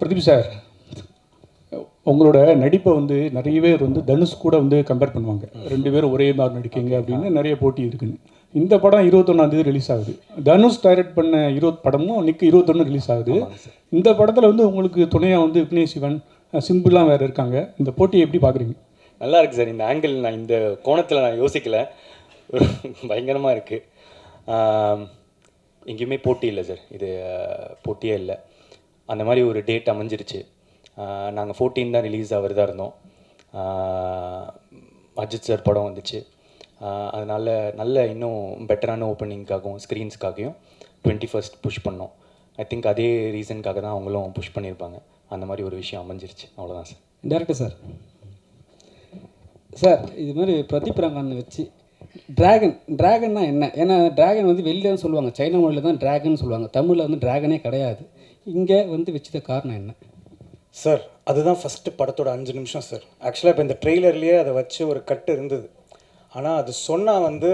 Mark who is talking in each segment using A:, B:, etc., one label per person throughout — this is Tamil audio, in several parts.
A: பிரதீப் சார் உங்களோட நடிப்பை வந்து நிறைய பேர் வந்து தனுஷ் கூட வந்து கம்பேர் பண்ணுவாங்க. ரெண்டு பேரும் ஒரே மாதிரி நடிக்கீங்க அப்படின்னு நிறைய போட்டி இருக்குன்னு. இந்த படம் இருபத்தொன்னாந்தேதி ரிலீஸ் ஆகுது. தனுஷ் டைரக்ட் பண்ண இருபது படமும் நிற்கு இருபத்தொன்று ரிலீஸ் ஆகுது. இந்த படத்தில் வந்து உங்களுக்கு துணையாக வந்து விக்னேஷ் சிவன் சிம்பிளாக வேறு இருக்காங்க. இந்த போட்டியை எப்படி பார்க்குறீங்க
B: நல்லா இருக்கு சார். இந்த ஆங்கிள் நான் இந்த கோணத்தில் நான் யோசிக்கல. பயங்கரமாக இருக்குது எங்கேயுமே போட்டி இல்லை சார். இது போட்டியே இல்லை. அந்த மாதிரி ஒரு டேட் அமைஞ்சிருச்சு. நாங்கள் ஃபோர்டீன் தான் ரிலீஸ் ஆகிறதா இருந்தோம். அஜித் சார் படம் வந்துச்சு. அதனால் நல்ல இன்னும் பெட்டரான ஓப்பனிங்காகவும் ஸ்க்ரீன்ஸ்க்காகவும் டுவெண்ட்டி ஃபஸ்ட் புஷ் பண்ணோம். ஐ திங்க் அதே ரீசனுக்காக தான் அவங்களும் புஷ் பண்ணியிருப்பாங்க அந்த மாதிரி ஒரு விஷயம் அமைஞ்சிருச்சு. அவ்வளோதான் சார்
C: டேரக்டர் சார் சார் இது மாதிரி பிரதீப் ரங்கன் வச்சு டிராகன் ட்ராகன்னா என்ன? ஏன்னா டிராகன் வந்து வெளியில தான் சொல்லுவாங்க. சைனா மொழியில் தான் ட்ராகன் சொல்லுவாங்க. தமிழில் வந்து ட்ராகனே கிடையாது. இங்கே வந்து வச்சத காரணம் என்ன?
D: சார் அதுதான் ஃபஸ்ட்டு படத்தோட அஞ்சு நிமிஷம் சார் ஆக்சுவலாக இப்போ இந்த ட்ரெய்லர்லேயே அதை வச்சு ஒரு கட்டு இருந்தது. ஆனால் அது சொன்னால் வந்து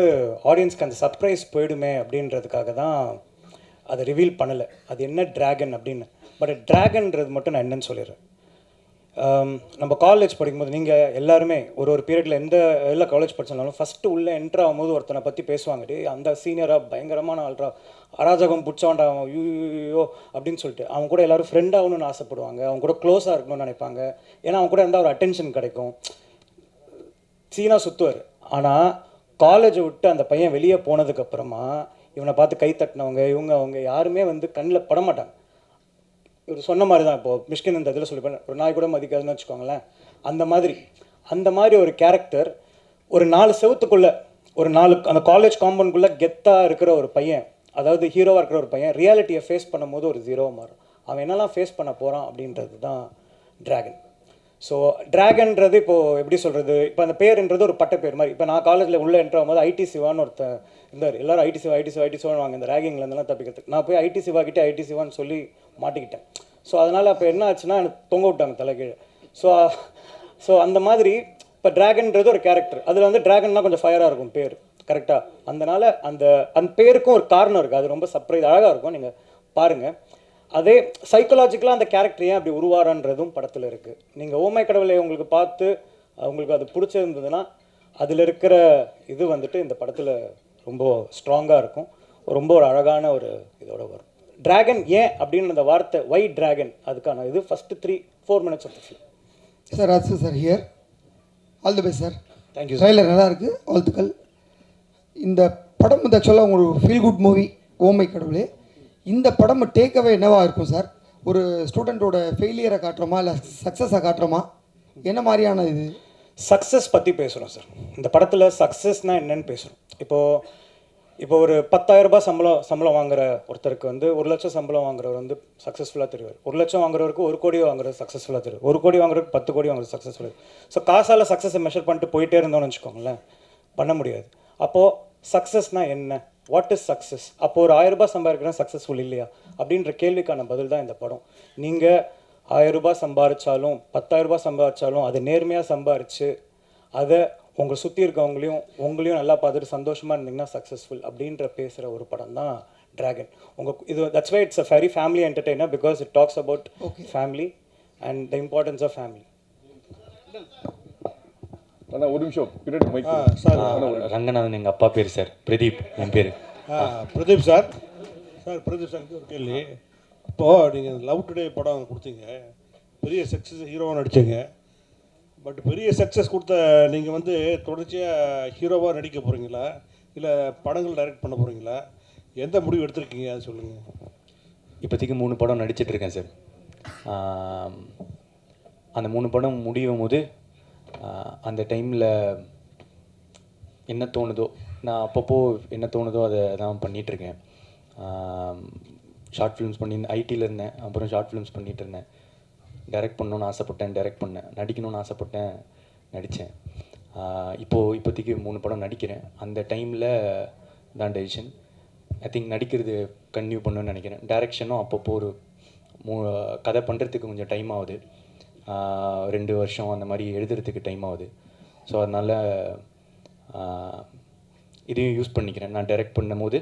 D: ஆடியன்ஸ்க்கு அந்த சர்ப்ரைஸ் போயிடுமே அப்படின்றதுக்காக தான் அதை ரிவீல் பண்ணலை. அது என்ன டிராகன் அப்படின்னு. பட் ட்ராகன்றது மட்டும் நான் என்னன்னு சொல்லிடுறேன். Um, நம்ம காலேஜ் படிக்கும்போது நீங்கள் எல்லாருமே ஒரு ஒரு பீரியடில் எந்த எல்லா காலேஜ் படிச்சாலும் ஃபஸ்ட்டு உள்ளே என்ட்ரு ஆகும்போது ஒருத்தனை பற்றி பேசுவாங்க. அந்த சீனியராக பயங்கரமான ஆள்ரா. அராஜகம் பிடிச்சவன்டா அவன் யூயோ அப்படின்னு சொல்லிட்டு அவங்க கூட எல்லோரும் ஃப்ரெண்ட் ஆகணும்னு ஆசைப்படுவாங்க. அவங்க கூட க்ளோஸாக இருக்கணும்னு நினைப்பாங்க. ஏன்னா அவங்க கூட இருந்தால் ஒரு அட்டென்ஷன் கிடைக்கும். சீனா சுற்றுவார் ஆனால் காலேஜை விட்டு அந்த பையன் வெளியே போனதுக்கப்புறமா இவனை பார்த்து கை தட்டினவங்க இவங்க அவங்க யாருமே வந்து கண்ணில் படமாட்டாங்க இவர் சொன்ன மாதிரி தான் இப்போது மிஷ்கின் இந்த இதில் சொல்லிப்பேன் ஒரு நாய் கூட மதிக்காதுன்னு வச்சுக்கோங்களேன். அந்த மாதிரி அந்த மாதிரி ஒரு கேரக்டர் ஒரு நாலு செவத்துக்குள்ளே ஒரு நாலு அந்த காலேஜ் காம்பவுண்ட்குள்ளே கெத்தாக இருக்கிற ஒரு பையன் அதாவது ஹீரோவாக இருக்கிற ஒரு பையன் ரியாலிட்டியை ஃபேஸ் பண்ணும்போது ஒரு ஜீரோவாக மாறும். அவன் என்னெல்லாம் ஃபேஸ் பண்ண போகிறான் அப்படின்றது தான் டிராகன் ஸோ டிராகன்றது இப்போது எப்படி சொல்கிறது இப்போ அந்த பேருன்றது ஒரு பட்ட பேர் மாதிரி. இப்போ நான் காலேஜில் உள்ளே என்ட்ரு ஆகும்போது ஐடி சிவான்னு ஒருத்தன் இருந்தார். எல்லோரும் IT Siva IT Siva IT சிவான்னு வாங்க இந்த ரேகிங்லேருந்துலாம் தப்பிக்கிறதுக்கு. நான் போய் ஐடி சிவா கிட்டே ஐடி சிவான்னு சொல்லி மாட்டிக்கிட்டேன். ஸோ அதனால் அப்போ என்ன ஆச்சுன்னா எனக்கு தொங்க விட்டாங்க தலைகீழே. ஸோ ஸோ அந்த மாதிரி இப்போ டிராகன்றது ஒரு கேரக்டர் அதில் வந்து டிராகன்னா கொஞ்சம் ஃபயராக இருக்கும் பேர். கரெக்டாக அதனால அந்த அந்த பேருக்கும் ஒரு காரணம் இருக்குது அது ரொம்ப சர்ப்ரைஸ் அழகாக இருக்கும். நீங்கள் பாருங்கள் அதே சைக்கலாஜிக்கலாக அந்த கேரக்டர் ஏன் அப்படி உருவாரன்றதும் படத்தில் இருக்குது நீங்கள் ஓமை கடவுளை உங்களுக்கு பார்த்து உங்களுக்கு அது பிடிச்சிருந்ததுன்னா அதில் இருக்கிற இது வந்துட்டு இந்த படத்தில் ரொம்ப ஸ்ட்ராங்காக இருக்கும். ரொம்ப ஒரு அழகான ஒரு இதோட வரும். டிராகன் ஏன் அப்படின்னு அந்த வார்த்தை ஒய் டிராகன் அதுக்கான இது first three four minutes of film
E: sir Raju sir here all the best sir thank you trailer நல்லா இருக்கு. வாழ்த்துக்கள். இந்த படம் வந்து ஆக்சுவலாக உங்களுக்கு ஃபீல் குட் மூவி ஓமை கடவுளே. இந்த படம் டேக் அவே இருக்கும் சார் ஒரு ஸ்டூடெண்ட்டோட ஃபெயிலியரை காட்டுறோமா இல்லை சக்ஸஸை காட்டுறோமா? என்ன மாதிரியான இது?
D: சக்ஸஸ் பற்றி பேசுகிறோம் சார் இந்த படத்தில் சக்ஸஸ்னால் என்னன்னு பேசுகிறோம் இப்போது இப்போ ஒரு 10000 ரூபாய் சம்பளம் சம்பளம் வாங்குற ஒருத்தருக்கு வந்து ஒரு லட்சம் சம்பளம் வாங்குறவர் வந்து சக்ஸஸ்ஃபுல்லாக தெரிவார். ஒரு லட்சம் வாங்குறவருக்கு ஒரு கோடி வாங்குறது சக்ஸஸ்ஃபுல்லாக தெரியும். ஒரு கோடி வாங்குறதுக்கு பத்து கோடி வாங்குறது சக்ஸஸ்ஃபுல்லாக ஸோ காசால் சக்ஸஸை மெஷர் பண்ணிட்டு போயிட்டே இருந்தோம்னு வச்சுக்கோங்களேன் பண்ண முடியாது. அப்போது சக்ஸஸ்னால் என்ன? வாட் இஸ் சக்ஸஸ் அப்போ ஒரு ஆயிரம் ரூபாய் சம்பாதிக்கிறேன் சக்ஸஸ்ஃபுல் இல்லையா? அப்படின்ற கேள்விக்கான பதில் தான் இந்த படம். நீங்கள் ஆயிரம் ரூபாய் சம்பாதிச்சாலும் பத்தாயிரம் ரூபாய் சம்பாதிச்சாலும் அதை நேர்மையாக சம்பாரித்து அதை உங்களை சுற்றி இருக்கவங்களையும் உங்களையும் நல்லா பார்த்துட்டு சந்தோஷமாக இருந்தீங்கன்னா சக்ஸஸ்ஃபுல் அப்படின்ற பேசுகிற ஒரு படம் தான் டிராகன் உங்கள் இது that's why it's a very family entertainer because it talks about family and the importance of family
F: அண்ணா ஒரு நிமிஷம். பின்னாடி மைக்
G: சார்.
B: ரங்கநாதன் எங்கள் அப்பா பேர் சார். பிரதீப் என் பேர்.
G: ஆ, Pradeep sir. Sir Pradeep sir ஒரு கேள்வி. இப்போது நீங்கள் லவ் டுடே படம் கொடுத்தீங்க. பெரிய சக்ஸஸ் ஹீரோவாக நடிச்சீங்க. பட் பெரிய சக்ஸஸ் கொடுத்த நீங்கள் வந்து தொடர்ச்சியாக ஹீரோவாக நடிக்க போகிறீங்களா இல்லை படங்கள் டைரக்ட் பண்ண போகிறீங்களா எந்த முடிவு எடுத்திருக்கீங்க? அது சொல்லுங்கள்
B: இப்போதைக்கு மூணு படம் நடிச்சிட்டு இருக்கேன் சார். அந்த மூணு படம் முடியும் போது அந்த டைமில் என்ன தோணுதோ நான் அப்பப்போ என்ன தோணுதோ அதை தான் பண்ணிகிட்ருக்கேன் ஷார்ட் ஃபிலிம்ஸ் பண்ணி ஐடியில் இருந்தேன் அப்புறம் ஷார்ட் ஃபிலிம்ஸ் பண்ணிகிட்டு இருந்தேன். டைரக்ட் பண்ணணும்னு ஆசைப்பட்டேன் டைரக்ட் பண்ணேன். நடிக்கணும்னு ஆசைப்பட்டேன் நடித்தேன். இப்போது இப்போதைக்கு மூணு படம் நடிக்கிறேன். அந்த டைமில் தான் டெசிஷன் ஐ திங்க் நடிக்கிறது கன்டினியூ பண்ணணும்னு நினைக்கிறேன். டைரக்ஷனும் அப்பப்போ ஒரு மூ கதை பண்ணுறதுக்கு கொஞ்சம் டைம் ஆகுது. ரெண்டு வருஷம் அந்த மாதிரி எழுதுறதுக்கு டைம் ஆகுது. ஸோ அதனால் இதையும் யூஸ் பண்ணிக்கிறேன். நான் டைரக்ட் பண்ணும்போது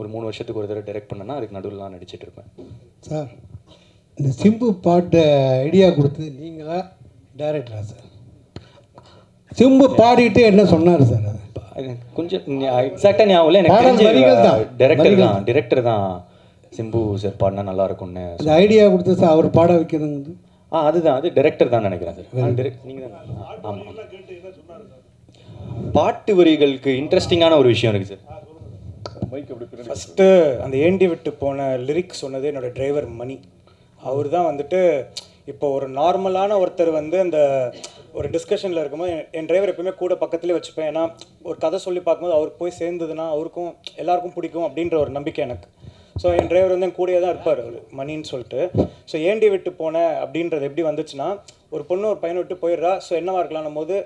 B: ஒரு மூணு வருஷத்துக்கு ஒரு தடவை டைரக்ட் பண்ணேன்னா அதுக்கு நடுவில் நான் நடிச்சிட்டு இருப்பேன்.
G: சார்
H: இந்த சிம்பு பாட்டு ஐடியா கொடுத்தது நீங்களா? டைரக்டரா சார்? சிம்பு பாடிட்டு என்ன சொன்னார் சார் அது?
B: கொஞ்சம் எக்ஸாக்டாக ஞாபகம் இல்லை. எனக்கு. தெரிஞ்ச டேரக்டர் தான். டிரெக்டர் தான். சிம்பு சார் பாடினா நல்லா இருக்கும்னு
H: ஐடியா கொடுத்தது சார் அவர் பாட வைக்கிறதுங்க
B: ஆ அதுதான். அது டைரக்டர் தான் நினைக்கிறேன் சார் டேரக்ட் நீங்கள் தான் ஆமாம் பாட்டு வரிகளுக்கு இன்ட்ரெஸ்டிங்கான ஒரு விஷயம் இருக்குது சார்
F: மைக் அப்படி பின்னாடி
D: ஃபஸ்ட்டு அந்த ஏண்டி விட்டு போன லிரிக்ஸ் சொன்னது என்னோட டிரைவர் மணி. அவர் தான் வந்துட்டு இப்போ ஒரு நார்மலான ஒருத்தர் வந்து அந்த ஒரு டிஸ்கஷனில் இருக்கும்போது என்- என் டிரைவர் எப்பவுமே கூட பக்கத்துலேயே வச்சுப்பேன். ஏன்னா ஒரு கதை சொல்லி பார்க்கும்போது அவருக்கு போய் சேர்ந்ததுன்னா அவருக்கும் எல்லாருக்கும் பிடிக்கும் அப்படின்ற ஒரு நம்பிக்கை எனக்கு. ஸோ என் டிரைவர் வந்து என் கூடயே தான் இருப்பார் அவர் மணின்னு சொல்லிட்டு. ஸோ ஏண்டி விட்டு போன அப்படின்றது எப்படி வந்துச்சுன்னா ஒரு பொண்ணு ஒரு பையனை விட்டு போயிடுறா. ஸோ என்னவா இருக்கலாம்னும் போது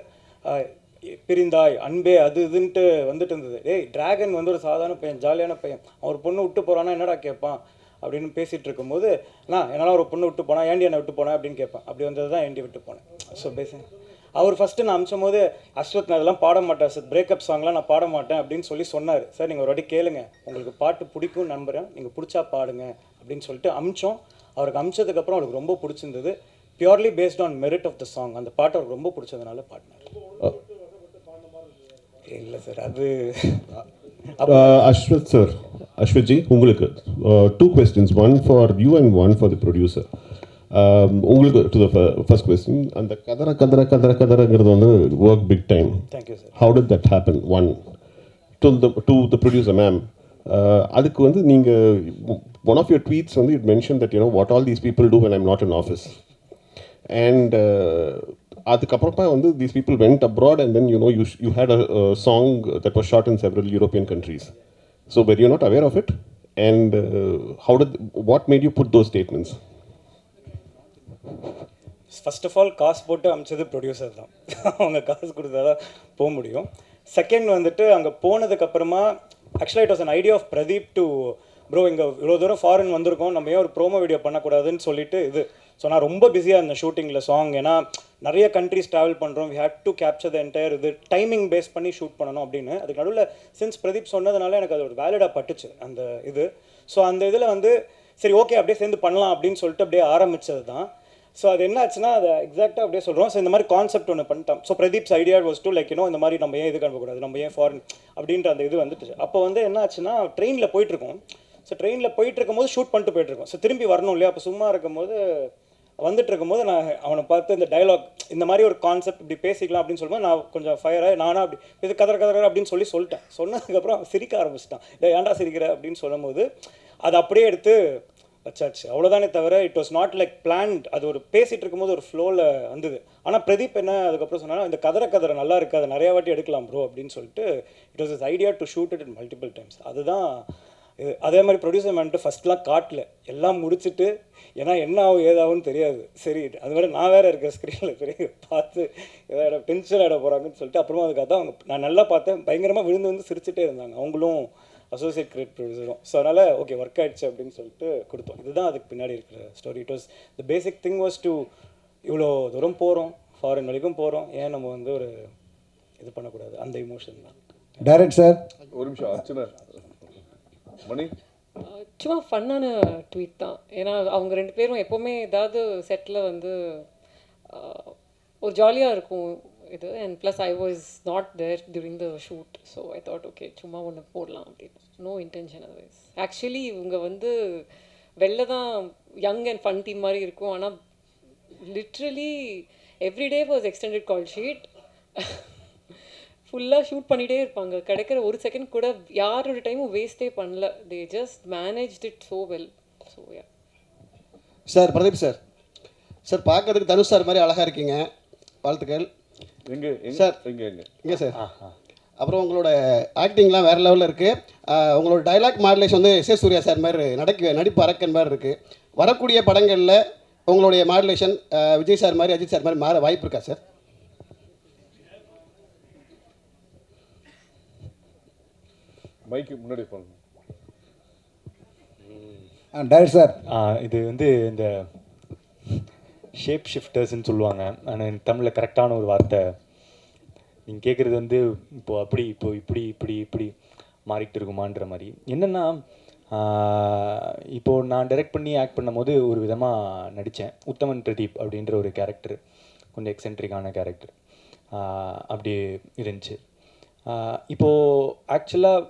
D: பிரிந்தாய் அன்பே அது இதுன்ட்டு வந்துட்டு இருந்தது. டேய் டிராகன் வந்து ஒரு சாதாரண பையன் ஜாலியான பையன். அவன் ஒரு பொண்ணு விட்டு போறான்னா என்னடா கேட்பான்? அப்படின்னு பேசிகிட்டு இருக்கும்போது நான் என்னால் ஒரு பொண்ணு விட்டு போனால் ஏண்டி என்னை விட்டு போனேன் அப்படின்னு கேட்பேன். அப்படி வந்தது தான் ஏண்டி விட்டு போனேன். ஸோ பேசுங்க அவர் ஃபஸ்ட்டு நான் அமிச்சும் போது அஸ்வத் நான் இதெல்லாம் பாட மாட்டேன் சார் பிரேக்கப் சாங்லாம் நான் பாட மாட்டேன் அப்படின்னு சொல்லி சொன்னார். சார் நீங்கள் ஒரு வாட்டி கேளுங்க. உங்களுக்கு பாட்டு பிடிக்கும் நம்புகிறேன் நீங்கள் பிடிச்சா பாடுங்க அப்படின்னு சொல்லிட்டு அமிச்சோம் அவருக்கு அமிச்சதுக்கப்புறம் அவருக்கு ரொம்ப பிடிச்சிருந்தது. Purely based on merit of the song அந்த பாட்டு அவருக்கு ரொம்ப பிடிச்சதுனால பாடினார். இல்லை சார் அது uh,
I: அஸ்வத் சார் அஸ்வத்ஜி உங்களுக்கு two questions one for you and one for the producer உங்களுக்கு டு த ஃபர்ஸ்ட் கொஸ்டின் அந்த கதற கதற கதற கதறங்கிறது வந்து work big time
D: thank you
I: sir how did that happen one to the to the producer ma'am அதுக்கு வந்து நீங்கள் ஒன் ஆஃப் யுவர் ட்வீட்ஸ் வந்து it mention that you know what all these people do when I'm not in office and அதுக்கப்புறமா வந்து these people went abroad and then you know you you had a song that was shot in several European countries so were you not aware of it and how did what made you put those statements
D: first of all காசு போட்டு அமிச்சது ப்ரொடியூசர் தான். அவங்க காசு கொடுத்தா தான் போக முடியும். செகண்ட் வந்துட்டு அங்கே போனதுக்கப்புறமா ஆக்சுவலாக it was an idea of Pradeep to bro இங்கே இவ்வளோ தூரம் ஃபாரின் வந்திருக்கோம். நம்ம ஏன் ஒரு ப்ரோமோ வீடியோ பண்ணக்கூடாதுன்னு சொல்லிட்டு இது. ஸோ நான் ரொம்ப பிஸியாக இருந்தேன் ஷூட்டிங்கில் சாங் ஏன்னா நிறைய கண்ட்ரிஸ் ட்ராவல் பண்ணுறோம் we had to capture the entire இது டைமிங் பேஸ் பண்ணி ஷூட் பண்ணணும் அப்படின்னு. அதுக்கு நடுவில் சின்ஸ் பிரதீப் சொன்னதுனால எனக்கு அது ஒரு வேலிடாக பட்டுச்சு அந்த இது. ஸோ அந்த இதில் வந்து சரி ஓகே அப்படியே சேர்ந்து பண்ணலாம் அப்படின்னு சொல்லிட்டு அப்படியே ஆரம்பிச்சது தான் ஸோ அது என்ன ஆச்சுன்னா அதை எக்ஸாக்டாக அப்படியே சொல்கிறோம் ஸோ இந்த மாதிரி கான்செப்ட் ஒன்று பண்ணிட்டோம். So Pradeep's idea was to like இன்னும் இந்த மாதிரி நம்ம ஏன் இது அனுப்பக்கூடாது? நம்ம ஏன் ஃபாரின் அப்படின்ற அந்த இது வந்துட்டு. அப்போ வந்து என்னாச்சுன்னா ட்ரெயினில் போயிட்டுருக்கோம். ஸோ ட்ரெயினில் போயிட்டு இருக்கும்போது ஷூட் பண்ணிட்டு போயிட்டுருக்கோம். ஸோ திரும்பி வரணும் இல்லையா? அப்போ சும்மா இருக்கும்போது வந்துட்டு இருக்கும்போது நான் அவனை பார்த்து இந்த டயலாக் இந்த மாதிரி ஒரு கான்செப்ட் இப்படி பேசிக்கலாம் அப்படின்னு சொல்லும்போது நான் கொஞ்சம் ஃபயராக நானாக அப்படி இது கதற கதற அப்படின்னு சொல்லி சொல்லிட்டேன். சொன்னதுக்கப்புறம் சிரிக்க ஆரம்பிச்சிட்டான். இல்லை ஏன்டா சிரிக்கிற? அப்படின்னு சொல்லும்போது அதை அப்படியே எடுத்து வச்சாச்சு. அவ்வளோதானே தவிர it was not like planned அது ஒரு பேசிகிட்டு இருக்கும்போது ஒரு ஃப்ளோவில் வந்தது. ஆனால் பிரதீப் என்ன அதுக்கப்புறம் சொன்னால் இந்த கதற கதற நல்லா இருக்குது அதை நிறையா வாட்டி எடுக்கலாம் ப்ரோ அப்படின்னு சொல்லிட்டு it was is idea to shoot it in multiple times அதுதான் இது அதே மாதிரி ப்ரொடியூசர் மேன்ட்டு ஃபஸ்ட்லாம் காட்டல. எல்லாம் முடிச்சுட்டு ஏன்னா என்ன ஆகும் ஏதாகும்னு தெரியாது. சரி அது மாதிரி நான் வேறு இருக்கிற ஸ்க்ரீனில் பெரிய பார்த்து ஏதாவது டென்ஷன் ஆட போகிறாங்கன்னு சொல்லிட்டு அப்புறமா அதுக்காக தான் அவங்க நான் நல்லா பார்த்தேன். பயங்கரமாக விழுந்து வந்து சிரிச்சுட்டே இருந்தாங்க. அவங்களும் அசோசியேட் கிரியேட் ப்ரொடியூசரும் ஸோ அதனால் ஓகே ஒர்க் ஆயிடுச்சு அப்படின்னு சொல்லிட்டு கொடுத்தோம். இதுதான் அதுக்கு பின்னாடி இருக்கிற story it was the basic thing was to இவ்வளோ தூரம் போகிறோம் ஃபாரின் வரைக்கும் போகிறோம் ஏன் நம்ம வந்து ஒரு இது பண்ணக்கூடாது? அந்த இமோஷன் தான்.
H: டைரக்ட் சார்
F: ஒரு நிமிஷம் அர்ச்சனா. மணி?
J: சும்மா ஃபன்னான ட்வீட் தான். ஏன்னா அவங்க ரெண்டு பேரும் எப்போவுமே ஏதாவது செட்டில் வந்து ஒரு ஜாலியாக இருக்கும். இது and plus I was not there during the shoot so I thought okay சும்மா ஒன்று போடலாம் அப்படின்னு. நோ இன்டென்ஷன் அதர்வைஸ் ஆக்சுவலி இவங்க வந்து வெளில தான் யங் அண்ட் ஃபன் டீம் மாதிரி இருக்கும். ஆனால் literally everyday was extended call sheet ஃபுல்லாக ஷூட் பண்ணிகிட்டே இருப்பாங்க. கிடைக்கிற ஒரு செகண்ட் கூட யாரோட டைமும் வேஸ்ட்டே பண்ணல. They just manage it so well so yeah
K: sir Pradeep sir sir பார்க்கறதுக்கு தனுஷ் சார் மாதிரி அழகாக இருக்கீங்க. வாழ்த்துக்கள்.
F: எங்க
K: சார்.
F: எங்க எங்க
K: இங்கே சார். அப்புறம் உங்களோட ஆக்டிங்லாம் வேறு லெவலில் இருக்குது உங்களோட டைலாக் மாடலேஷன் வந்து எஸ் சூர்யா சார் மாதிரி நடக்க நடிப்பு அரக்கன் மாதிரி இருக்குது வரக்கூடிய படங்களில் உங்களுடைய மாடுலேஷன் விஜய் சார் மாதிரி அஜித் சார் மாதிரி மாற வாய்ப்பு இருக்கா சார்?
F: மைக்கு முன்னாடி பண்ணணும்
H: டைரக்ட் சார்.
B: இது வந்து இந்த ஷேப் ஷிஃப்டர்ஸ்ன்னு சொல்லுவாங்க. ஆனால் தமிழில் கரெக்டான ஒரு வார்த்தை. நீங்கள் கேட்குறது வந்து இப்போது அப்படி இப்போ இப்படி இப்படி இப்படி மாறிக்கிட்டு இருக்குமான்ற மாதிரி. என்னென்னா இப்போது நான் டைரக்ட் பண்ணி ஆக்ட் பண்ணும்போது ஒரு விதமாக நடித்தேன் உத்தமன் பிரதீப் அப்படின்ற ஒரு கேரக்டர் கொஞ்சம் எக்ஸென்ட்ரிக்கான கேரக்டர் அப்படி இருந்துச்சு. இப்போது ஆக்சுவலாக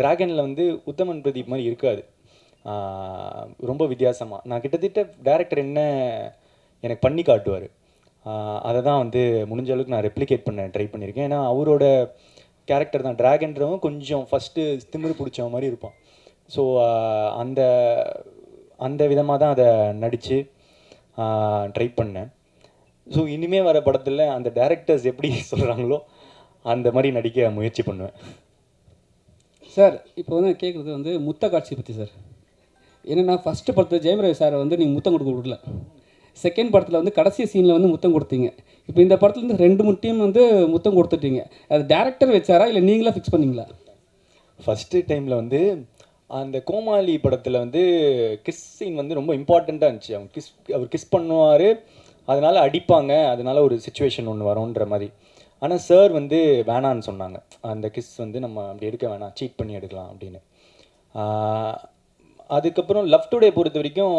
B: டிராகனில் வந்து உத்தமன் பிரதீப் மாதிரி இருக்காது. ரொம்ப வித்தியாசமாக நான் கிட்டத்தட்ட டேரக்டர் என்ன எனக்கு பண்ணி காட்டுவார். அதை தான் வந்து முடிஞ்ச அளவுக்கு நான் ரெப்ளிகேட் பண்ண ட்ரை பண்ணியிருக்கேன். ஏன்னா அவரோட கேரக்டர் தான். டிராகன்றவன் கொஞ்சம் ஃபஸ்ட்டு திமிரு பிடிச்ச மாதிரி இருப்பான். ஸோ அந்த அந்த விதமாக தான் அதை நடித்து ட்ரை பண்ணேன். ஸோ இனிமேல் வர படத்தில் அந்த டேரக்டர்ஸ் எப்படி சொல்கிறாங்களோ அந்த மாதிரி நடிக்க முயற்சி பண்ணுவேன்.
C: சார் இப்போ வந்து கேட்குறது வந்து முத்த காட்சி பற்றி சார். என்னென்னா ஃபஸ்ட்டு படத்தில் ஜெயம் ரவி சாரை வந்து நீங்கள் முத்தம் கொடுக்க விடல. செகண்ட் படத்தில் வந்து கடைசி சீனில் வந்து முத்தம் கொடுத்தீங்க. இப்போ இந்த படத்துல இருந்து ரெண்டு முட்டையும் வந்து முத்தம் கொடுத்துட்டீங்க. அது டேரக்டர் வச்சாரா இல்லை நீங்களா ஃபிக்ஸ் பண்ணீங்களா?
B: ஃபஸ்ட்டு டைமில் வந்து அந்த கோமாளி படத்தில் வந்து கிஸ் சீன் வந்து ரொம்ப இம்பார்ட்டண்ட்டாக இருந்துச்சு. அவங்க கிஸ் அவர் கிஸ் பண்ணுவார். அதனால் அடிப்பாங்க. அதனால ஒரு சுச்சுவேஷன் ஒன்று வரும்ன்ற மாதிரி. ஆனால் சார் வந்து வேணான்னு சொன்னாங்க. அந்த கிஸ் வந்து நம்ம அப்படி எடுக்க வேணாம். சீட் பண்ணி எடுக்கலாம் அப்படின்னு. அதுக்கப்புறம் லவ் டுடே பொறுத்த வரைக்கும்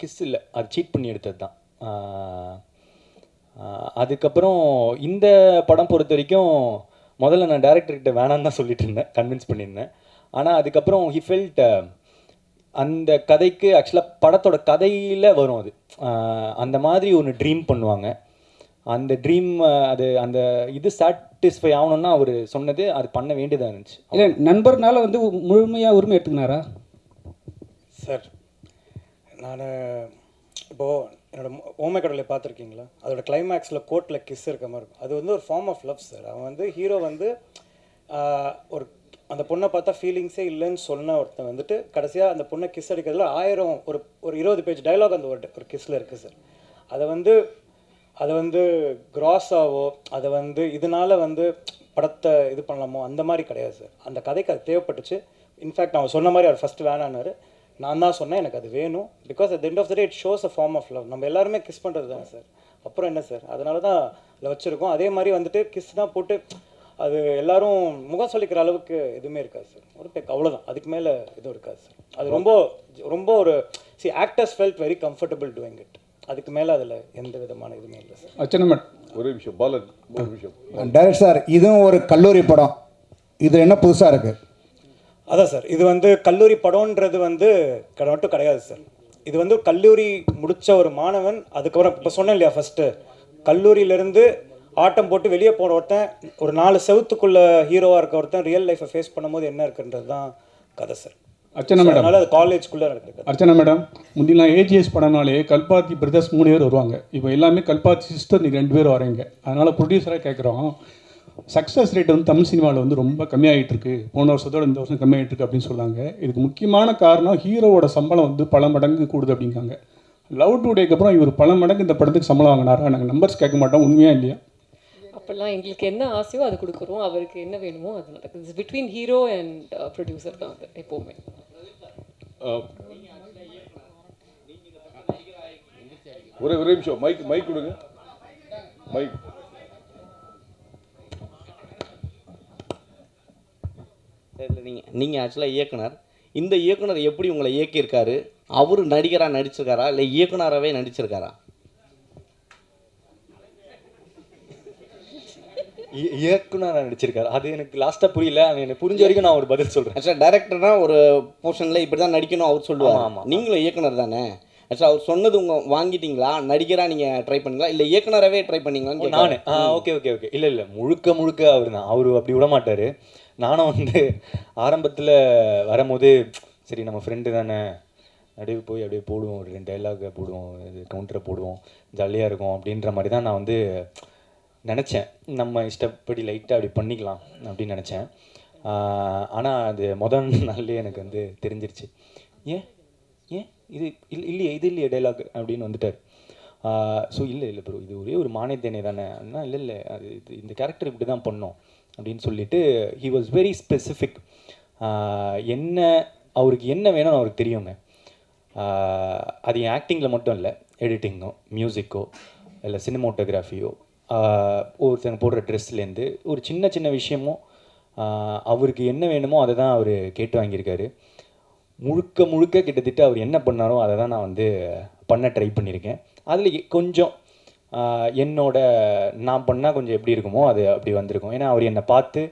B: கிஸ் இல்லை. அது சீட் பண்ணி எடுத்தது தான் அதுக்கப்புறம் இந்த படம் பொறுத்த வரைக்கும் முதல்ல நான் டேரக்டர்கிட்ட வேணான்னு தான் சொல்லிட்டு இருந்தேன். கன்வின்ஸ் பண்ணியிருந்தேன். ஆனால் அதுக்கப்புறம் ஹி ஃபெல்ட் அந்த கதைக்கு ஆக்சுவலாக படத்தோட கதையில் வரும் அது. அந்த மாதிரி ஒன்று ட்ரீம் பண்ணுவாங்க. அந்த ட்ரீம் அது அந்த இது சாட்டிஸ்ஃபை ஆகணும்னா அவர் சொன்னது அது பண்ண வேண்டியதாக இருந்துச்சு.
C: இல்லை நண்பர்னால வந்து முழுமையாக உரிமை எடுத்துக்கினாரா?
D: சார் நான் இப்போது என்னோட ஓமை கடலை பார்த்துருக்கீங்களா? அதோட கிளைமேக்ஸில் கோர்ட்டில் கிஸ் இருக்க மாதிரி இருக்கும். அது வந்து ஒரு ஃபார்ம் ஆஃப் லவ் சார். அவன் வந்து ஹீரோ வந்து ஒரு அந்த பொண்ணை பார்த்தா ஃபீலிங்ஸே இல்லைன்னு சொன்ன ஒருத்தன் வந்துட்டு கடைசியாக அந்த பொண்ணை கிஸ் அடிக்கிறதுல ஆயிரம் ஒரு ஒரு இருபது பேஜ் டைலாக் அந்த ஒரு ஒரு கிஸ்ஸில் இருக்குது சார். அதை வந்து அதை வந்து கிராஸாவோ அதை வந்து இதனால் வந்து படத்தை இது பண்ணலாமோ அந்த மாதிரி கிடையாது சார். அந்த கதைக்கு அது தேவைப்பட்டுச்சு. இன்ஃபேக்ட் அவன் சொன்ன மாதிரி அவர் ஃபஸ்ட்டு வேணான்னாரு. நான் தான் சொன்னேன் எனக்கு அது வேணும். Because at the end of the day it shows a form of love நம்ம எல்லாருமே கிஸ் பண்ணுறது தானே சார் அப்புறம் என்ன சார் அதனால தான் அதில் வச்சுருக்கோம். அதே மாதிரி வந்துட்டு கிஸ் தான் போட்டு அது எல்லாரும் முகம் சொல்லிக்கிற அளவுக்கு எதுவுமே இருக்காது சார் ஒரு பேக் அவ்வளோதான் அதுக்கு மேலே எதுவும் இருக்காது சார் அது ரொம்ப ரொம்ப ஒரு C actors felt very comfortable doing it அதுக்கு மேலே அதில் எந்த விதமான இதுவுமே இல்லை சார்
A: அர்ச்சனை மேடம்
F: ஒரே நிமிஷம் பாலன் ஒரு நிமிஷம்.
L: டைரக்ட் சார் இதுவும் ஒரு கல்லூரி படம். இது என்ன புதுசாக இருக்குது
D: அதான் சார் இது வந்து கல்லூரி படம்ன்றது வந்து மட்டும் கிடையாது சார். இது வந்து கல்லூரி முடிச்ச ஒரு மாணவன் அதுக்கப்புறம் இப்போ சொன்னேன் இல்லையா ஃபஸ்ட்டு கல்லூரியிலேருந்து ஆட்டம் போட்டு வெளியே போன ஒருத்தன் ஒரு நாலு செவத்துக்குள்ள ஹீரோவாக இருக்க ஒருத்தன் ரியல் லைஃப்பை ஃபேஸ் பண்ணும்போது என்ன இருக்குன்றது தான் கதை சார்.
A: அர்ச்சனா மேடம்.
D: அதனால அது காலேஜ்குள்ளே நடக்குது.
A: அர்ச்சனா மேடம் முந்திலாம் ஏஜிஎஸ் படம்னாலே கல்பாத்தி பிரதர்ஸ் மூணு பேர் வருவாங்க. இப்போ எல்லாமே கல்பாத்தி சிஸ்டர் நீங்கள் ரெண்டு பேர் வரீங்க அதனால் ப்ரொடியூசராக கேட்குறோம் சக்ஸஸ் ரேட் வந்து தமிழ் சினிமாவில் வந்து ரொம்ப கம்மியாகிட்டு இருக்கு போன வருஷத்தோட இந்த வருஷம் கம்மியாகிட்டு இருக்கு அப்படின்னு சொல்கிறாங்க இதுக்கு முக்கியமான காரணம் ஹீரோவோட சம்பளம் வந்து பல மடங்கு கூடுது அப்படிங்காங்க லவ் டுடேக்கு அப்புறம் இவர் பல மடங்கு இந்த படத்துக்கு சம்பளம் வாங்கினாரா? நாங்கள் நம்பர்ஸ் கேட்க மாட்டோம். உண்மையா இல்லையா?
J: அப்போல்லாம் எங்களுக்கு என்ன ஆசையோ அது கொடுக்குறோம். அவருக்கு என்ன வேணுமோ அது நடக்குது. பிட்வீன் ஹீரோ அண்ட் ப்ரொடியூசர் தான் அது எப்போவுமே.
F: ஒரே ஒரே நிமிஷம். மைக் மைக் கொடுங்க. மைக்
M: இல்லை நீங்கள் நீங்கள் ஆக்சுவலாக இயக்குனர். இந்த இயக்குனர் எப்படி உங்களை இயக்கியிருக்காரு? அவர் நடிகராக நடிச்சிருக்காரா? இல்லை இயக்குனராகவே நடிச்சிருக்காரா?
B: இயக்குனரா நடிச்சிருக்காரு. அது எனக்கு லாஸ்ட்டாக புரியல. அது எனக்கு புரிஞ்ச வரைக்கும் நான் ஒரு பதில் சொல்கிறேன்
M: ஆக்சுவலாக டேரக்டர்னா ஒரு போர்ஷனில் இப்படி தான் நடிக்கணும் அவர் சொல்லுவார்.
B: ஆமா, ஆமா.
M: நீங்களும் இயக்குனர் தானே? ஆக்சுவலாக அவர் சொன்னது உங்கள் வாங்கிட்டீங்களா? நடிகராக நீங்கள் ட்ரை பண்ணீங்களா? இல்லை இயக்குனராகவே ட்ரை பண்ணீங்களான்னு
B: நான். Okay okay okay. இல்லை இல்லை. முழுக்க முழுக்க அவர் தான் அவர் அப்படி விட மாட்டார் நானும் வந்து ஆரம்பத்தில் வரும்போது சரி நம்ம ஃப்ரெண்டு தானே. அப்படியே போய் அப்படியே போடுவோம். ஒரு ரெண்டு டைலாக போடுவோம். இது கவுண்டரை போடுவோம். ஜாலியாக இருக்கும் அப்படின்ற மாதிரி தான் நான் வந்து நினச்சேன். நம்ம இஷ்டப்படி லைட்டாக அப்படி பண்ணிக்கலாம் அப்படின்னு நினச்சேன். ஆனால் அது முதல் நாள்லேயே எனக்கு வந்து தெரிஞ்சிருச்சு. ஏன்? ஏன்? இது இல்லை இல்லையே இது இல்லையே டைலாக் அப்படின்னு வந்துட்டார். ஸோ இல்லை இல்லை ப்ரோ இது ஒரே ஒரு மானியத்தேனே தானே. அண்ணா இல்லை இல்லை அது இது இந்த கேரக்டர் இப்படி தான் பண்ணோம். அப்படின்னு சொல்லிட்டு ஹி வாஸ் வெரி ஸ்பெசிஃபிக் என்ன அவருக்கு என்ன வேணும்னு அவருக்கு தெரியுங்க. அது என் ஆக்டிங்கில் மட்டும் இல்லை எடிட்டிங்கோ மியூசிக்கோ இல்லை சினிமோட்டோகிராஃபியோ ஒருத்தங்க போடுற ட்ரெஸ்லேருந்து ஒரு சின்ன சின்ன விஷயமும் அவருக்கு என்ன வேணுமோ அதை தான் அவர் கேட்டு வாங்கியிருக்காரு. முழுக்க முழுக்க கிட்டத்தட்ட அவர் என்ன பண்ணாரோ அதை தான் நான் வந்து பண்ண ட்ரை பண்ணியிருக்கேன். அதில் கொஞ்சம் என்னோட நான் பண்ணால் கொஞ்சம் எப்படி இருக்குமோ அது அப்படி வந்திருக்கும். ஏன்னா அவர் என்னை பார்த்து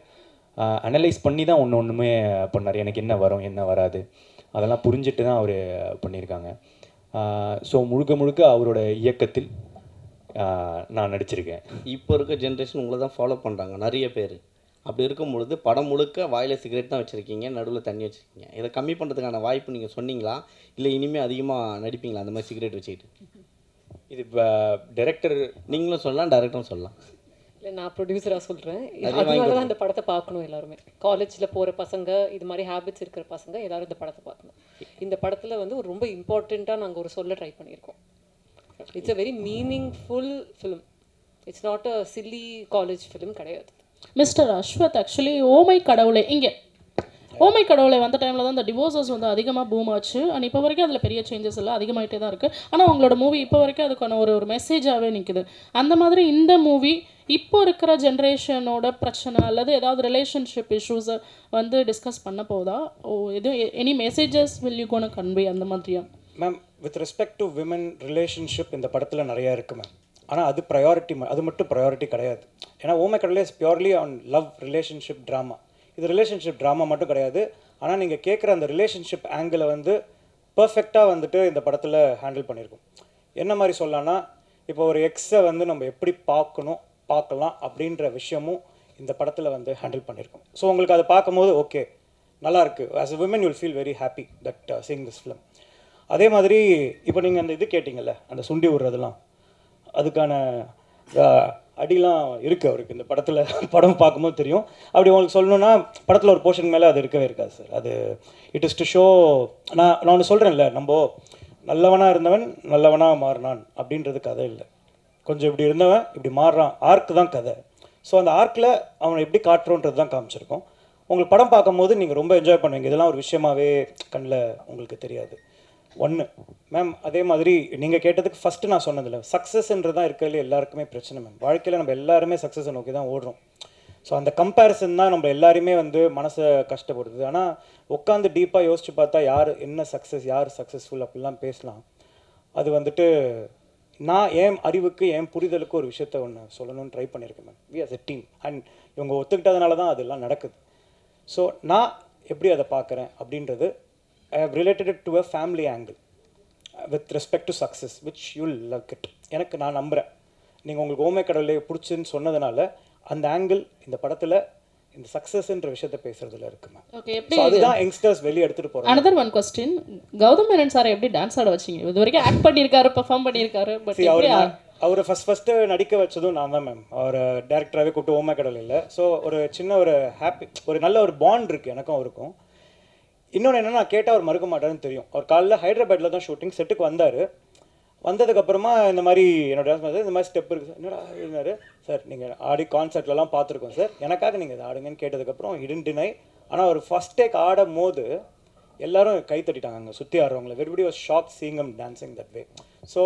B: அனலைஸ் பண்ணி தான் ஒன்று ஒன்றுமே பண்ணார். எனக்கு என்ன வரும் என்ன வராது. அதெல்லாம் புரிஞ்சுட்டு தான் அவர் பண்ணியிருக்காங்க ஸோ முழுக்க முழுக்க அவரோட இயக்கத்தில் நான் நடிச்சிருக்கேன்.
M: இப்போ இருக்க ஜென்ரேஷன் உங்களை தான் ஃபாலோ பண்ணுறாங்க நிறைய பேர். அப்படி இருக்கும் பொழுது படம் முழுக்க வாயில் சிகரெட் தான் வச்சுருக்கீங்க நடுவில் தண்ணி வச்சுருக்கீங்க. இதை கம்மி பண்ணுறதுக்கான வாய்ப்பு நீங்கள் சொன்னீங்களா? இல்லை இனிமேல் அதிகமாக நடிப்பீங்களா அந்த மாதிரி சிகரெட் வச்சுக்கிட்டு?
B: இது டைரக்டர்
M: நீங்களும் சொல்லலாம் டேரக்டரும் சொல்லலாம்.
J: இல்லை நான் ப்ரொடியூசராக சொல்கிறேன் அதனால தான். இந்த படத்தை பார்க்கணும் எல்லாருமே. காலேஜில் போகிற பசங்க இது மாதிரி ஹேபிட்ஸ் இருக்கிற பசங்க எல்லாரும் இந்த படத்தை பார்க்கணும். இந்த படத்தில் வந்து ஒரு ரொம்ப இம்பார்ட்டண்ட்டாக நாங்கள் ஒரு சொல்ல ட்ரை பண்ணியிருக்கோம். It's a very meaningful film it's not a silly college film கிடையாது.
N: Mister Ashwath actually oh my Kadavule இங்கே ஓமை கடவுளை வந்த டைமில் தான் இந்த டிவோர்ஸஸ் வந்து அதிகமாக பூம் ஆச்சு. அண்ட் இப்போ வரைக்கும் அதில் பெரிய சேஞ்சஸ் எல்லாம் அதிகமாகிட்டே தான் இருக்குது ஆனால் உங்களோட மூவி இப்போ வரைக்கும் அதுக்கான ஒரு ஒரு மெசேஜாகவே நிற்குது அந்த மாதிரி இந்த மூவி இப்போ இருக்கிற ஜென்ரேஷனோட பிரச்சனை அல்லது ஏதாவது ரிலேஷன்ஷிப் இஷ்யூஸை வந்து டிஸ்கஸ் பண்ண போதா? ஓ எதுவும் any messages will you gonna convey அந்த மாதிரியா?
D: Ma'am with respect to women relationship இந்த படத்தில் நிறையா இருக்குது மேம் ஆனால் அது ப்ரையாரிட்டி அது மட்டும் ப்ரையாரிட்டி கிடையாது. ஏன்னா ஓமை கடலே is purely an love relationship drama இது ரிலேஷன்ஷிப் ட்ராமா மட்டும் கிடையாது. ஆனால் நீங்கள் கேட்குற அந்த ரிலேஷன்ஷிப் ஆங்கிளை வந்து பர்ஃபெக்டாக வந்துட்டு இந்த படத்தில் ஹேண்டில் பண்ணியிருக்கோம் என்ன மாதிரி சொல்லலாம்னா இப்போ ஒரு எக்ஸை வந்து நம்ம எப்படி பார்க்கணும் பார்க்கலாம் அப்படின்ற விஷயமும் இந்த படத்தில் வந்து ஹேண்டில் பண்ணியிருக்கோம் ஸோ உங்களுக்கு அதை பார்க்கும்போது ஓகே நல்லாயிருக்கு as a women you'll feel very happy that seeing this film அதே மாதிரி இப்போ நீங்கள் அந்த இது கேட்டிங்கல்ல அந்த சுண்டி விடுறதெல்லாம் அதுக்கான uh, அடிலாம் இருக்குது அவருக்கு. இந்த படத்தில் படம் பார்க்கும்போது தெரியும். அப்படி உங்களுக்கு சொல்லணும்னா படத்தில் ஒரு போர்ஷன் மேலே அது இருக்கவே இருக்காது சார் அது இட் இஸ் டு ஷோ நான் நான் ஒன்று சொல்கிறேன்ல நம்ம நல்லவனாக இருந்தவன் நல்லவனாக மாறினான் அப்படின்றது கதை இல்லை. கொஞ்சம் இப்படி இருந்தவன் இப்படி மாறுறான். ஆர்க் தான் கதை. ஸோ அந்த ஆர்க்கில் அவனை எப்படி காட்டுறோன்றது தான் காமிச்சிருக்கோம். உங்களுக்கு படம் பார்க்கும்போது நீங்கள் ரொம்ப என்ஜாய் பண்ணுவீங்க. இதெல்லாம் ஒரு விஷயமாவே கண்ணில் உங்களுக்கு தெரியாது. ஒன்று மேம் அதே மாதிரி நீங்கள் கேட்டதுக்கு ஃபஸ்ட்டு நான் சொன்னதில்ல சக்ஸஸ்ன்றது தான் இருக்கிறதுல எல்லாருக்குமே பிரச்சனை மேம் வாழ்க்கையில் நம்ம எல்லாருமே சக்ஸஸை நோக்கி தான் ஓடுறோம். ஸோ அந்த கம்பேரிசன் தான் நம்ம எல்லாருமே வந்து மனசை கஷ்டப்படுது ஆனால் உட்காந்து டீப்பாக யோசிச்சு பார்த்தா யார் என்ன சக்ஸஸ் யார் சக்ஸஸ்ஃபுல் அப்படிலாம் பேசலாம். அது வந்துட்டு நான் என் அறிவுக்கு என் புரிதலுக்கு ஒரு விஷயத்த ஒன்று சொல்லணும்னு ட்ரை பண்ணியிருக்கேன் ma'am we as a team and இவங்க ஒத்துக்கிட்டதுனால தான் அதெல்லாம் நடக்குது. ஸோ நான் எப்படி அதை பார்க்குறேன் அப்படின்றது I have related to a family angle with respect to success which you'll love it எனக்கு நான் நம்புகிறேன் நீங்கள் உங்களுக்கு ஓமை கடவுளை பிடிச்சுன்னு சொன்னதுனால அந்த ஆங்கிள் இந்த படத்தில் இந்த சக்ஸஸ்ன்ற விஷயத்த பேசுறதுல இருக்கு மேம்
N: ஓகே எப்படி
D: அதுதான் யங்ஸ்டர்ஸ் வெளியே எடுத்துகிட்டு போகிறாங்க
N: another one question Gautham Menon sir எப்படி டான்ஸ் ஆட வச்சீங்க? இது வரைக்கும் ஆக்ட் பண்ணியிருக்காரு பெர்ஃபார்ம் பண்ணியிருக்காரு பட்
D: அவர் அவரை ஃபஸ்ட் ஃபஸ்ட்டு நடிக்க வச்சதும் நான் தான் மேம் அவரை டேரக்டராகவே கூப்பிட்டு ஓமை கடல் இல்லை. ஸோ ஒரு சின்ன ஒரு ஹாப்பி ஒரு நல்ல ஒரு பாண்ட் இருக்குது எனக்கும் அவருக்கும். இன்னொன்று என்னென்னா கேட்டால் அவர் மறுக்க மாட்டாருன்னு தெரியும். அவர் காலைல ஹைதராபாத்தில் தான் ஷூட்டிங் செட்டுக்கு வந்தார். வந்ததுக்கப்புறமா இந்த மாதிரி என்னோட டான்ஸ் இந்த மாதிரி ஸ்டெப் இருக்குது என்னடா இருந்தார்? சார் நீங்கள் ஆடி கான்சர்ட்லலாம் பார்த்துருக்கோம் சார். எனக்காக நீங்கள் இதை ஆடுங்கன்னு கேட்டதுக்கப்புறம் இடன் டினை ஆனால் அவர் ஃபஸ்ட் டேக் ஆடும் போது எல்லாரும் கை தட்டிட்டாங்க அங்கே சுற்றி ஆடுறவங்கள. Everybody was shock seeing dancing that way so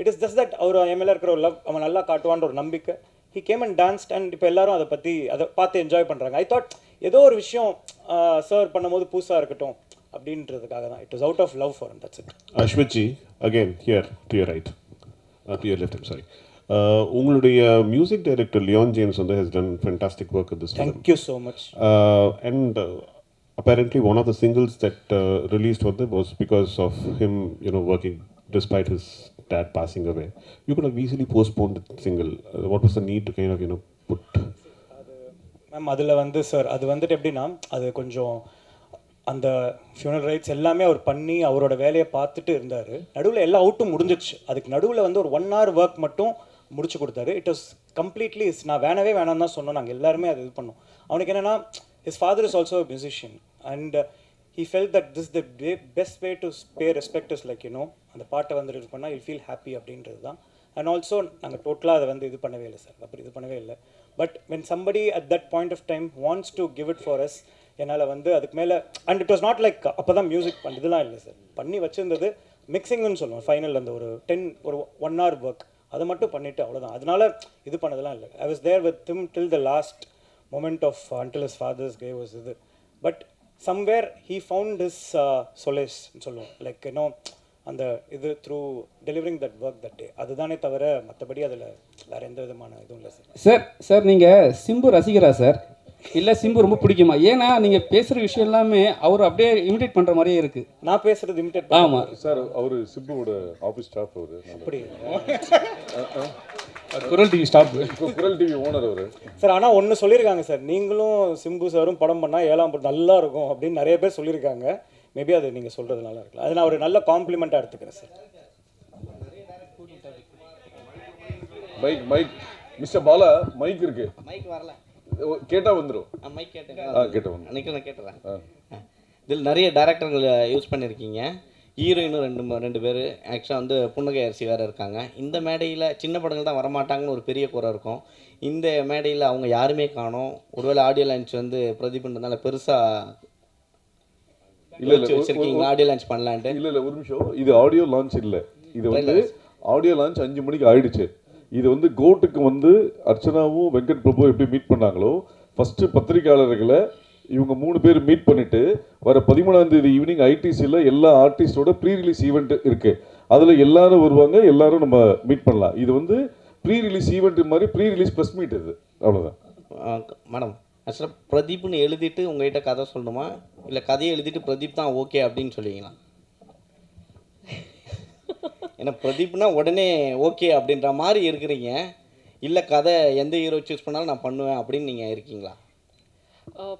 D: it is just that அவர் என் மேலே இருக்கிற ஒரு லவ் அவன் நல்லா காட்டுவான்ற ஒரு நம்பிக்கை. He came and danced and இப்போ எல்லாரும் அதை பற்றி அதை பார்த்து என்ஜாய் பண்ணுறாங்க ஐ தாட் ஏதோ ஒரு விஷயம் சர்வ் பண்ணும்போது புதுசாக இருக்கட்டும் அப்படின்றதுக்காக தான் it is out of love for that's it
I: Ashwat ji, again here to your right, uh, to your left. I'm sorry. Uh, உங்களுடைய மியூசிக் டைரக்டர் லியான் ஜேம்ஸ் வந்து has done fantastic work at this film.
D: Thank you so much.
I: Uh, and uh, apparently one of the singles that uh, released for them was because of him, you know, working despite his dad passing away. You could have easily postponed the single. Uh, what was the need to kind of, you know, put
D: ma'am அதில் வந்து சார் அது வந்துட்டு எப்படின்னா அது கொஞ்சம் அந்த ஃபியூனல் ரைட்ஸ் எல்லாமே அவர் பண்ணி அவரோட வேலையை பார்த்துட்டு இருந்தார். நடுவில் எல்லா அவுட்டும் முடிஞ்சிச்சு அதுக்கு நடுவில் வந்து ஒரு ஒன் ஹவர் ஒர்க் மட்டும் முடிச்சு கொடுத்தாரு. இட் வாஸ் கம்ப்ளீட்லி நான் வேணவே வேணாம்னு தான் சொன்னோம். நாங்கள் எல்லாருமே அது இது பண்ணோம். அவனுக்கு என்னென்னா his father is also musician and he felt that this the way best way to pay respect is like you know அந்த பாட்டை வந்துட்டு இது பண்ணால் யூ ஃபீல் ஹாப்பி அப்படின்றது தான். அண்ட் ஆல்சோ நாங்கள் டோட்டலாக அதை வந்து இது பண்ணவே இல்லை சார் அப்படி இது பண்ணவே இல்லை. But when somebody at that point of time wants to give it for us என்னால் வந்து அதுக்கு மேலே and it was not like அப்போ தான் மியூசிக் பண்ண இதெல்லாம் இல்லை சார் பண்ணி வச்சிருந்தது மிக்சிங்னு சொல்லுவோம். ஃபைனல் அந்த ஒரு டென் ஒரு ஒன் ஹவர் ஒர்க் அதை மட்டும் பண்ணிவிட்டு அவ்வளோதான் அதனால இது பண்ணதெல்லாம் இல்லை. I was there with them till the last moment of until is father's K was இது. But somewhere he found is solace சொல்லுவோம். லைக் இன்னும் அந்த இது through delivering that work that day அதுதானே தவிர மற்றபடி அதில் வேற எந்த விதமான இதுவும் இல்லை சார்
C: சார் சார் நீங்கள் சிம்பு ரசிகரா சார் இல்லை சிம்பு ரொம்ப பிடிக்குமா? ஏன்னா நீங்கள் பேசுகிற விஷயம் எல்லாமே அவர் அப்படியே இமிடேட் பண்ணுற மாதிரியே இருக்குது
D: நான் பேசுறது இமிடேட்
C: ஆமாம்
F: சார் அவர் சிம்புவோட ஆஃபீஸ் ஸ்டாஃப் அவர்.
D: அப்படி
A: குரல் டிவி ஸ்டாப்
F: குரல் டிவி ஓனர் அவர்.
D: சார் ஆனால் ஒன்று சொல்லியிருக்காங்க சார் நீங்களும் சிம்பு சாரும் படம் பண்ணால் ஏழாம் படம் நல்லா இருக்கும் அப்படின்னு நிறைய பேர் சொல்லியிருக்காங்க. மேபி அது நீங்கள் சொல்கிறது நல்லா இருக்கலாம் அது நான் ஒரு நல்ல காம்ப்ளிமெண்ட்டாக எடுத்துக்கிறேன் sir
F: mike mike mister Bala mike இருக்கு.
M: மைக் வரல.
F: கேட்டா வந்துரும்.
M: மைக் கேட்டேன்.
F: ஆ கேட்ட வந்து
M: அன்னைக்கு நான் கேட்டுறேன் இதில் நிறைய டேரக்டர்கள் யூஸ் பண்ணியிருக்கீங்க ஹீரோயினும் ரெண்டு ரெண்டு பேர். ஆக்சுவலாக வந்து புன்னகை அரிசி வேறு இருக்காங்க. இந்த மேடையில் சின்ன படங்கள் தான் வரமாட்டாங்கன்னு ஒரு பெரிய குறை இருக்கும். இந்த மேடையில் அவங்க யாருமே காணோம். ஒருவேளை ஆடியோ லான்ச் வந்து பிரதீப்ன்றதுனால பெருசாக
F: இல்ல
M: ஆடியோ லான்ச் பண்ணலான்ட்டு.
F: இல்ல இல்ல ஒரு நிமிஷம். இது ஆடியோ லான்ச் இல்ல. இது வந்து ஆடியோ லான்ச் அஞ்சு மணிக்கு ஆயிடுச்சு. இது வந்து கோட்டுக்கு வந்து அர்ச்சனாவும் வெங்கட் பிரபு எப்படி மீட் பண்ணாங்களோ ஃபஸ்ட்டு பத்திரிக்கையாளர்களை இவங்க மூணு பேர் மீட் பண்ணிட்டு வர பதிமூணாம் தேதி ஈவினிங் ஐடிசியில் எல்லா ஆர்டிஸ்டோட ப்ரீ ரிலீஸ் ஈவெண்ட் இருக்குது அதில் எல்லாரும் வருவாங்க எல்லாரும் நம்ம மீட் பண்ணலாம். இது வந்து ப்ரீ ரிலீஸ் ஈவெண்ட் மாதிரி ப்ரீ ரிலீஸ் ப்ரெஸ் மீட் இது அவ்வளோதான்
M: மேடம் ஆக்சுவலாக பிரதீப்னு எழுதிட்டு உங்ககிட்ட கதை சொல்லணுமா? இல்லை கதையை எழுதிட்டு பிரதீப் தான் ஓகே அப்படின்னு சொல்லிங்களா ஏன்னா பிரதீப்னா உடனே ஓகே அப்படின்ற மாதிரி இருக்கிறீங்க. இல்லை கதை எந்த ஹீரோ சூஸ் பண்ணாலும் நான் பண்ணுவேன் அப்படின்னு நீங்கள் இருக்கீங்களா?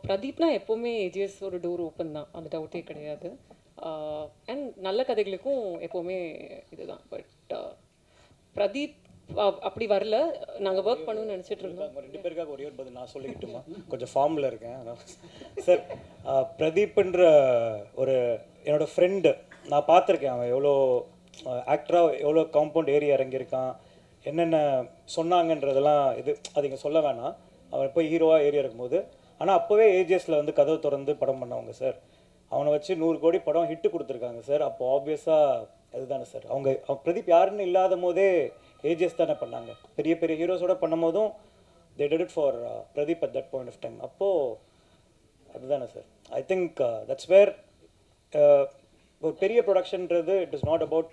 J: பிரதீப்னா எப்போவுமே ஏஜிஎஸ் ஒரு டோர் ஓப்பன் தான். அந்த டவுட்டே கிடையாது. அண்ட் நல்ல கதைகளுக்கும் எப்போவுமே இதுதான். பட் பிரதீப் அப்படி வரல. நாங்கள் ஒர்க் பண்ணணும்னு நினச்சிட்டு இருந்தோம்.
D: ரெண்டு பேருக்காக ஒரே ஒரு பதில் நான் சொல்லிக்கிட்டுமா? கொஞ்சம் ஃபார்மில் இருக்கேன் சார் பிரதீப்ன்ற ஒரு என்னோட ஃப்ரெண்டு நான் பார்த்துருக்கேன். அவன் எவ்வளோ ஆக்டராக எவ்வளோ காம்பவுண்ட் ஏறி இறங்கியிருக்கான் என்னென்ன சொன்னாங்கன்றதெல்லாம் இது அது சொல்ல வேணாம். அவன் போய் ஹீரோவாக ஏறி இறக்கும்போது ஆனால் அப்போவே ஏஜிஎஸில் வந்து கதவு திறந்து படம் பண்ணவங்க சார். அவனை வச்சு நூறு கோடி படம் ஹிட்டு கொடுத்துருக்காங்க சார். அப்போ ஆப்வியஸாக அதுதானே சார். அவங்க பிரதீப் யாருன்னு இல்லாத போதே ஏஜிஎஸ் தானே பண்ணாங்க. பெரிய பெரிய ஹீரோஸோட பண்ணும் போதும் they did it for Pradeep at that point of time அப்போது அதுதானே sir. I think that's where ஒரு பெரிய ப்ரொடக்ஷன்ன்றது it is not about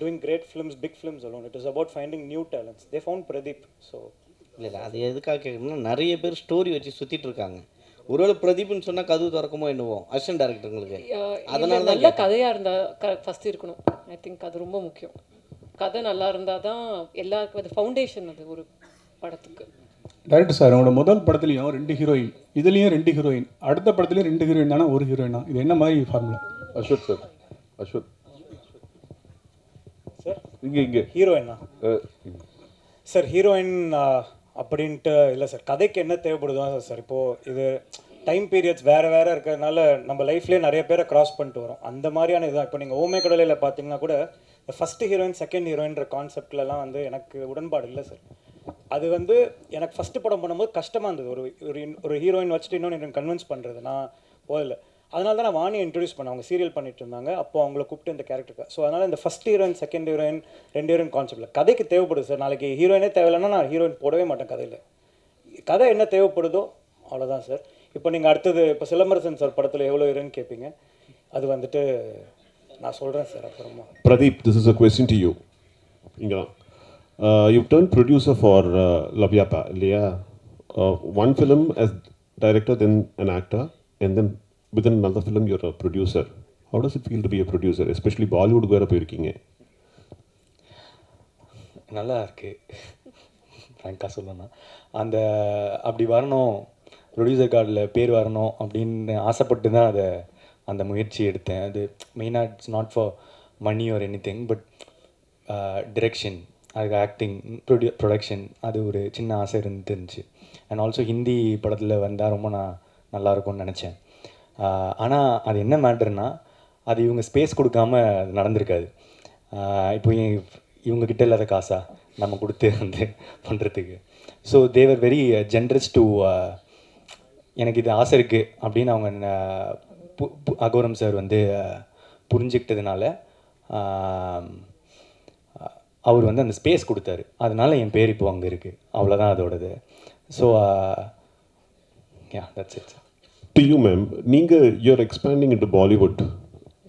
D: doing great films big films alone. It is about finding new talents they found Pradeep so
M: இல்லை இல்லை அது எதுக்காக கேட்குறேன்னா நிறைய பேர் ஸ்டோரி வச்சு சுற்றிட்டு இருக்காங்க. ஒருவேளை பிரதீப்னு சொன்னால் கதவு திறக்குமோ என்னவோ அசிஸ்டன்ட் டேரக்டருங்களுக்கு அதனால
J: அதனால
M: தான்
J: நல்ல கதையாக இருந்தால் ஃபஸ்ட் இருக்கணும். ஐ திங்க் அது ரொம்ப முக்கியம். கதை நல்லா இருந்தால் தான் எல்லாருக்கும் அது ஃபவுண்டேஷன் அது ஒரு படத்துக்கு.
A: டேரக்டர் சார் உங்களோட முதல் படத்துலையும் ரெண்டு ஹீரோயின் இதுலேயும் ரெண்டு ஹீரோயின் அடுத்த படத்துலையும் ரெண்டு ஹீரோயின் தானே ஒரு ஹீரோயினா இது என்ன மாதிரி ஃபார்முலா
F: அஸ்வத் சார் அஸ்வத். இங்க இங்க.
D: ஹீரோயினா சார் ஹீரோயின் அப்படின்ட்டு இல்லை சார் கதைக்கு என்ன தேவைப்படுதோ சார் இப்போது இது டைம் பீரியட்ஸ் வேறு வேறு இருக்கிறதுனால நம்ம லைஃப்லேயே நிறைய பேரை கிராஸ் பண்ணிட்டு வரோம். அந்த மாதிரியான இதுதான். இப்போ நீங்கள் ஓமே கடலையில் பார்த்தீங்கன்னா கூட இந்த ஃபஸ்ட்டு ஹீரோயின் செகண்ட் ஹீரோயின்ற கான்செப்ட்லலாம் வந்து எனக்கு உடன்பாடு இல்லை சார் அது வந்து எனக்கு ஃபஸ்ட்டு படம் பண்ணும்போது கஷ்டமாக இருந்தது. ஒரு ஒரு ஹீரோயின் வச்சுட்டு இன்னொன்று கன்வின்ஸ் பண்ணுறது நான் போதில்லை அதனால தான் நான் வாணி இன்ட்ரடியூஸ் பண்ணேன். அவங்க சீரியல் பண்ணிட்டு இருந்தாங்க. அப்போ அவங்கள கூப்பிட்டு இந்த கேரக்டருக்கு ஸோ அதனால் இந்த ஃபஸ்ட் ஹீரோயின் செகண்ட் ஹீரோயின் ரெண்டு ஹீரோயின் கான்செப்டில் கதைக்கு தேவைப்படுது சார் நாளைக்கு ஹீரோயினே தேவையில்லைன்னா நான் ஹீரோயின் போடவே மாட்டேன் கதையில். கதை என்ன தேவைப்படுதோ அவ்வளோதான் சார் இப்போ நீங்கள் அடுத்தது இப்போ சிலம்பரசன் சார் படத்தில் எவ்வளோ ஹீரோன்னு கேட்பீங்க அது வந்துட்டு நான் சொல்கிறேன் சார் அப்புறமா.
I: Pradeep this is a question to you இங்கே you you've turned for Loveyapa இல்லையா? One film as director then an actor and then within another film you're a producer. How does it feel to be a producer, especially Bollywood வேற போயிருக்கீங்க?
B: நல்லா இருக்கு. ஃப்ராங்காக சொல்லணும்னா. அந்த அப்படி வரணும் ப்ரொடியூசர் கார்டில் பேர் வரணும் அப்படின்னு ஆசைப்பட்டு தான் அதை அந்த முயற்சி எடுத்தேன். அது மெயினாக it's not for money or anything but direction அதுக்கு ஆக்டிங் ப்ரொடியூ ப்ரொடக்ஷன் அது ஒரு சின்ன ஆசை இருந்துருந்துச்சு அண்ட் ஆல்சோ ஹிந்தி படத்தில் வந்தால் ரொம்ப நான் நல்லா இருக்கும்னு நினச்சேன். ஆனால் அது என்ன மேட்டர்னா அது இவங்க ஸ்பேஸ் கொடுக்காம அது நடந்திருக்காது. இப்போ இ- இவங்க கிட்ட இல்லாத காசா நம்ம கொடுத்து வந்து பண்ணுறதுக்கு so they were very generous to எனக்கு இது ஆசை இருக்குது அப்படின்னு அவங்க பு- பு- அகோரம் சார் வந்து புரிஞ்சுக்கிட்டதுனால அவர் வந்து அந்த ஸ்பேஸ் கொடுத்தாரு. அதனால என் பேர் இப்போ அங்கே இருக்குது அவ்வளோதான் அதோடது. So yeah that's it's
I: to you, ma'am, Ninga, you're expanding into Bollywood,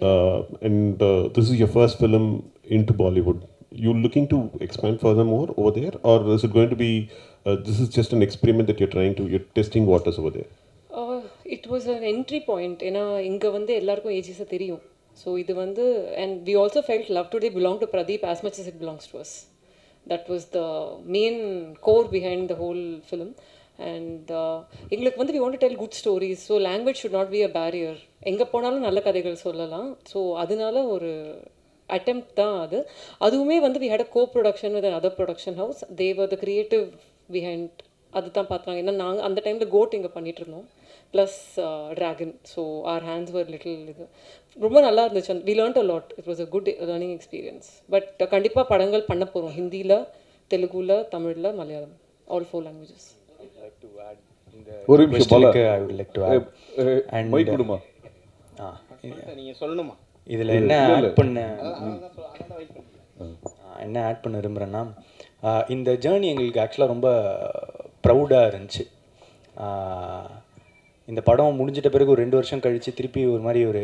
I: uh, and uh, this is your first film into Bollywood. You looking to expand furthermore over there, or is it going to be? Uh, this is just an experiment that you're trying to. You're testing waters over there.
J: It was an entry point ஏன்னா இங்கே வந்து எல்லாருக்கும் ஏஜிஸை தெரியும் ஸோ இது வந்து and we also felt Love Today belong to Pradeep as much as it belongs to us that was the main core behind the whole film and uh, எங்களுக்கு வந்து we want tell good stories so language should not be a barrier எங்கே போனாலும் நல்ல கதைகள் சொல்லலாம். ஸோ அதனால ஒரு அட்டெம்ட் தான் அது. அதுவுமே வந்து we had a co production with other production house they were the creative behind அதுதான் பார்த்தாங்க. ஏன்னா நாங்கள் அந்த டைமில் கோட் இங்கே பண்ணிகிட்ருந்தோம் plus Dragon so our hands were little இது. ரொம்ப நல்லா இருந்துச்சு. We learnt a lot it was a good learning experience but கண்டிப்பாக படங்கள் பண்ண போகிறோம் ஹிந்தியில் தெலுங்குல தமிழில் மலையாளம். ஆல் ஃபோர் லாங்குவேஜஸ்
F: ஒரு நிமிஷம் Bala.
B: I would like to add and
F: mike கொடுமா
B: ஆ
M: நீங்கள் சொல்லணுமா?
B: இதில் என்ன ஆட் பண்ண என்ன ஆட் பண்ண விரும்புகிறேன்னா இந்த ஜேர்னி எங்களுக்கு ஆக்சுவலாக ரொம்ப ப்ரௌடாக இருந்துச்சு. இந்த படம் முடிஞ்சிட்ட பிறகு ஒரு ரெண்டு வருஷம் கழித்து திருப்பி ஒரு மாதிரி ஒரு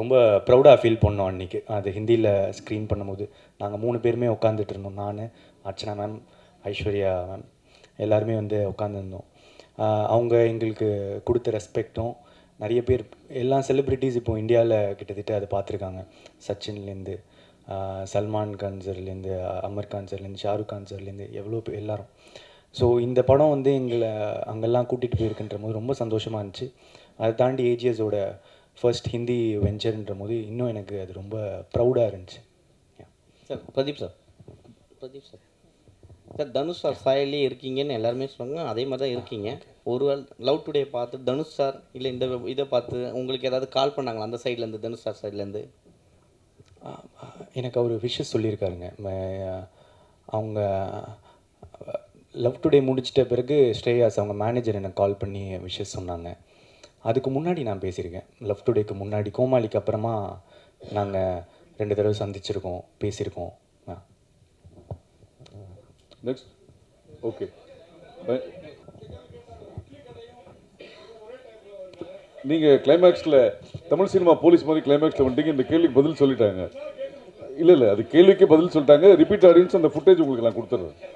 B: ரொம்ப ப்ரௌடாக ஃபீல் பண்ணோம் அன்றைக்கி அது ஹிந்தியில் ஸ்க்ரீன் பண்ணும்போது. நாங்கள் மூணு பேருமே உட்காந்துட்டு இருந்தோம் நான் அர்ச்சனா மேம் ஐஸ்வர்யா மேம் எல்லாருமே வந்து உட்காந்துருந்தோம் அவங்க எங்களுக்கு கொடுத்த ரெஸ்பெக்ட்டும் நிறைய பேர் எல்லா செலிப்ரிட்டிஸ் இப்போ இந்தியாவில் கிட்டத்தட்ட அதை பார்த்துருக்காங்க. சச்சின்லேருந்து சல்மான் கான் சார்லேருந்து அமர் கான் சார்லேருந்து ஷாருக் கான் சார்லேருந்து எவ்வளோ பேர் எல்லாரும். ஸோ இந்த படம் வந்து எங்களை அங்கெல்லாம் கூட்டிகிட்டு போயிருக்குன்ற போது ரொம்ப சந்தோஷமாக இருந்துச்சு. அதை தாண்டி ஏஜிஎஸோட ஃபர்ஸ்ட் ஹிந்தி வெஞ்சர்ன்ற போது இன்னும் எனக்கு அது ரொம்ப ப்ரௌடாக இருந்துச்சு.
M: Sir Pradeep sir Pradeep sir sir Dhanush sir சாயலே இருக்கீங்கன்னு எல்லாருமே சொன்னாங்க. அதே மாதிரி தான் இருக்கீங்க. ஒரு லவ் டுடே பார்த்து தனுஷ் சார் இல்லை இந்த இதை பார்த்து உங்களுக்கு ஏதாவது கால் பண்ணாங்களா? அந்த சைட்லேருந்து தனுஷ் சார் சைட்லேருந்து
B: எனக்கு அவர் விஷஸ் சொல்லியிருக்காருங்க. அவங்க லவ் டுடே முடிச்சிட்ட பிறகு ஸ்ரேயாஸ் அவங்க மேனேஜர் எனக்கு கால் பண்ணி விஷஸ் சொன்னாங்க. அதுக்கு முன்னாடி நான் பேசியிருக்கேன். லவ் டுடேக்கு முன்னாடி கோமாளிக்கு அப்புறமா நாங்கள் ரெண்டு தடவை சந்திச்சிருக்கோம் பேசியிருக்கோம்.
F: நெக்ஸ்ட் ஓகே நீங்கள் கிளைமேக்ஸில் தமிழ் சினிமா போலீஸ் மாதிரி கிளைமேக்ஸில் வந்துட்டீங்க இந்த கேள்விக்கு பதில் சொல்லிட்டாங்க. இல்லை இல்லை அது கேள்விக்கே பதில் சொல்லிட்டாங்க. ரிப்பீட் ஆடியன்ஸ் அந்த ஃபுட்டேஜ் உங்களுக்கு நான் கொடுத்துட்றேன்